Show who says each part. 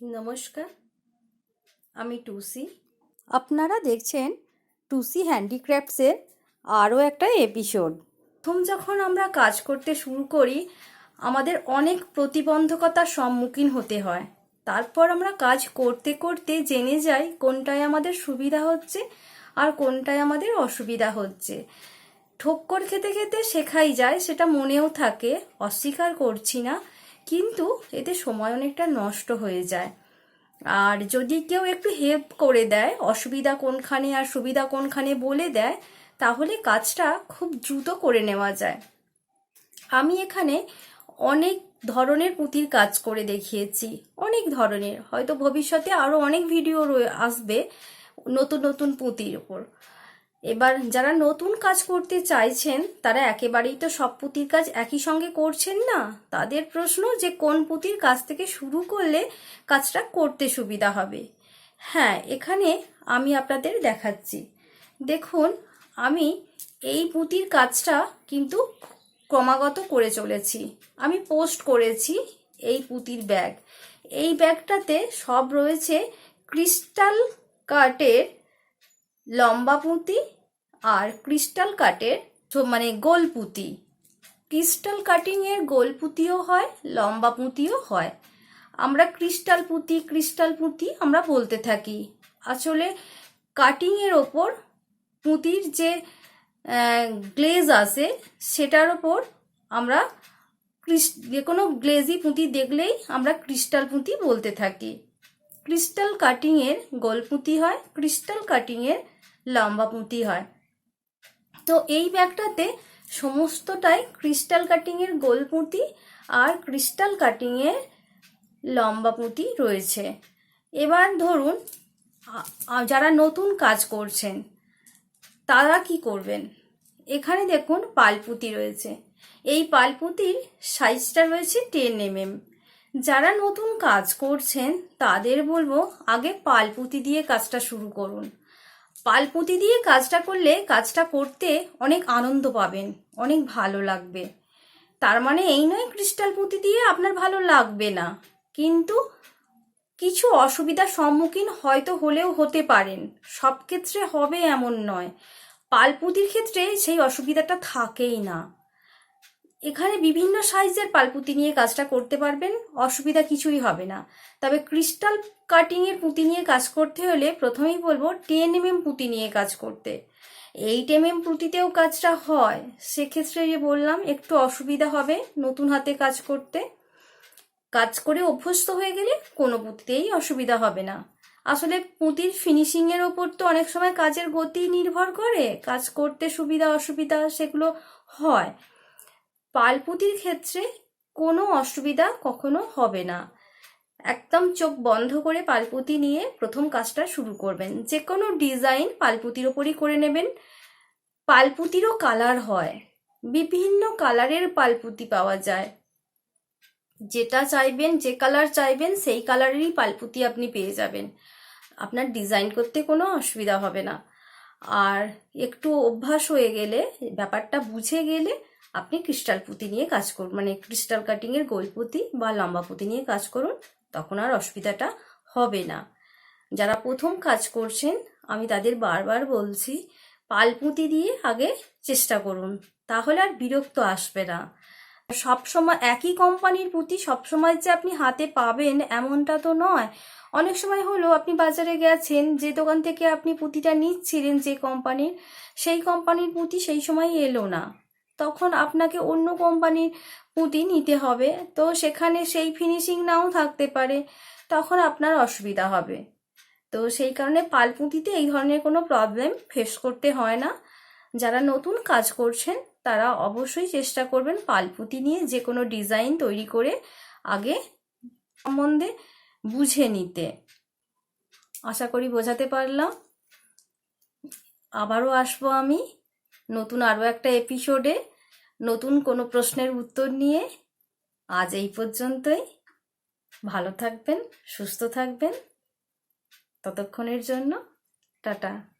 Speaker 1: নমস্কার আমি টুসি।
Speaker 2: আপনারা দেখছেন টুসি হ্যান্ডিক্রাফটসের আরও একটা এপিসোড।
Speaker 1: প্রথম যখন আমরা কাজ করতে শুরু করি আমাদের অনেক প্রতিবন্ধকতার সম্মুখীন হতে হয়। তারপর আমরা কাজ করতে করতে জেনে যাই কোনটায় আমাদের সুবিধা হচ্ছে আর কোনটায় আমাদের অসুবিধা হচ্ছে। ঠোক্কর খেতে খেতে শেখাই যায় সেটা মনেও থাকে অস্বীকার করছি না। কিন্তু এতে সময় অনেকটা নষ্ট হয়ে যায়। আর যদি কেউ একটু হেল্প করে দেয়, অসুবিধা কোনখানে আর সুবিধা কোনখানে বলে দেয়, তাহলে কাজটা খুব দ্রুত করে নেওয়া যায়। আমি এখানে অনেক ধরনের পুঁতির কাজ করে দেখিয়েছি, অনেক ধরনের। হয়তো ভবিষ্যতে আরও অনেক ভিডিও আসবে নতুন নতুন পুঁতির উপর। এবার যারা নতুন কাজ করতে চাইছেন, তারা একেবারেই তো সব পুঁতির কাজ একই সঙ্গে করছেন না। তাদের প্রশ্ন যে কোন পুঁতির কাজ থেকে শুরু করলে কাজটা করতে সুবিধা হবে। হ্যাঁ এখানে আমি আপনাদের দেখাচ্ছি। দেখুন, আমি এই পুঁতির কাজটা কিন্তু ক্রমাগত করে চলেছি। আমি পোস্ট করেছি এই পুঁতির ব্যাগ। এই ব্যাগটাতে সব রয়েছে ক্রিস্টাল কাটের লম্বা পুঁতি আর ক্রিস্টাল কাটের মানে গোল পুঁতি। ক্রিস্টাল কাটিংয়ের গোল পুঁতিও হয়, লম্বা পুঁতিও হয়। আমরা ক্রিস্টাল পুঁতি ক্রিস্টাল পুঁতি আমরা বলতে থাকি। আসলে কাটিংয়ের ওপর পুঁতির যে গ্লেজ আছে, সেটার ওপর আমরা যে কোনো গ্লেজি পুঁতি দেখলেই আমরা ক্রিস্টাল পুঁতি বলতে থাকি। ক্রিস্টাল কাটিংয়ের গোল পুঁতি হয়, ক্রিস্টাল কাটিংয়ের লম্বা পুঁতি হয়। তো এই ব্যাগটাতে সমস্তটাই ক্রিস্টাল কাটিংয়ের গোল পুঁতি আর ক্রিস্টাল কাটিংয়ের লম্বা পুঁতি রয়েছে। এবার ধরুন যারা নতুন কাজ করছেন, তারা কি করবেন? এখানে দেখুন পালপুতি রয়েছে। এই পালপুতির সাইজটা রয়েছে টেন এমএম যারা নতুন কাজ করছেন, তাদের বলব আগে পালপুতি দিয়ে কাজটা শুরু করুন। পালপুতি দিয়ে কাজটা করলে কাজটা করতে অনেক আনন্দ পাবেন, অনেক ভালো লাগবে। তার মানে এই নয় ক্রিস্টাল পুঁতি দিয়ে আপনার ভালো লাগবে না। কিন্তু কিছু অসুবিধার সম্মুখীন হয়তো হলেও হতে পারেন। সব ক্ষেত্রে হবে এমন নয়। পালপুঁতির ক্ষেত্রে সেই অসুবিধাটা থাকেই না। এখানে বিভিন্ন সাইজের পালপুতি নিয়ে কাজটা করতে পারবেন, অসুবিধা কিছুই হবে না। তবে ক্রিস্টাল কাটিংয়ের পুঁতি নিয়ে কাজ করতে হলে প্রথমেই বলব টেন এম এম পুঁতি নিয়ে কাজ করতে। এইট এম এম পুঁতিতেও কাজটা হয়, সেক্ষেত্রে যে বললাম একটু অসুবিধা হবে নতুন হাতে কাজ করতে। কাজ করে অভ্যস্ত হয়ে গেলে কোনো পুঁতিতেই অসুবিধা হবে না। আসলে পুঁতির ফিনিশিং এর ওপর তো অনেক সময় কাজের গতি নির্ভর করে, কাজ করতে সুবিধা অসুবিধা সেগুলো হয়। পালপুতির ক্ষেত্রে কোনো অসুবিধা কখনো হবে না। একদম চোখ বন্ধ করে পালপুতি নিয়ে প্রথম কাজটা শুরু করবেন। যে কোনো ডিজাইন পালপুতির ওপরই করে নেবেন। পালপুতিরও কালার হয়। বিভিন্ন কালারের পালপুতি পাওয়া যায়। যেটা চাইবেন, যে কালার চাইবেন, সেই কালারেরই পালপুতি আপনি পেয়ে যাবেন। আপনার ডিজাইন করতে কোনো অসুবিধা হবে না। আর একটু অভ্যাস হয়ে গেলে, ব্যাপারটা বুঝে গেলে আপনি ক্রিস্টাল পুঁতি নিয়ে কাজ করুন মানে ক্রিস্টাল কাটিংয়ের গোল পুঁতি বা লম্বা পুঁতি নিয়ে কাজ করুন, তখন আর অসুবিধাটা হবে না। যারা প্রথম কাজ করছেন, আমি তাদের বারবার বলছি পালপুঁতি দিয়ে আগে চেষ্টা করুন, তাহলে আর বিরক্ত আসবে না। সবসময় একই কোম্পানির পুঁতি সবসময় যে আপনি হাতে পাবেন এমনটা তো নয়। অনেক সময় হলো আপনি বাজারে গেছেন, যে দোকান থেকে আপনি পুঁতিটা নিচ্ছিলেন যে কোম্পানির, সেই কোম্পানির পুঁতি সেই সময় এলো না। তখন আপনাকে অন্য কোম্পানির পুঁতি নিতে হবে। তো সেখানে সেই ফিনিশিং নাও থাকতে পারে। তখন আপনার অসুবিধা হবে। তো সেই কারণে পাল পুঁতিতে এই ধরনের কোনো প্রবলেম ফেস করতে হয় না। যারা নতুন কাজ করছেন, তারা অবশ্যই চেষ্টা করবেন পাল পুঁতি নিয়ে যে কোনো ডিজাইন তৈরি করে আগে সম্বন্ধে বুঝে নিতে। আশা করি বোঝাতে পারলাম। আবারও আসব আমি। নতুন আরও একটা এপিসোডে নতুন কোনো প্রশ্নের উত্তর নিয়ে আজ এই পর্যন্তই। ভালো থাকবেন, সুস্থ থাকবেন। ততক্ষণের জন্য, টাটা।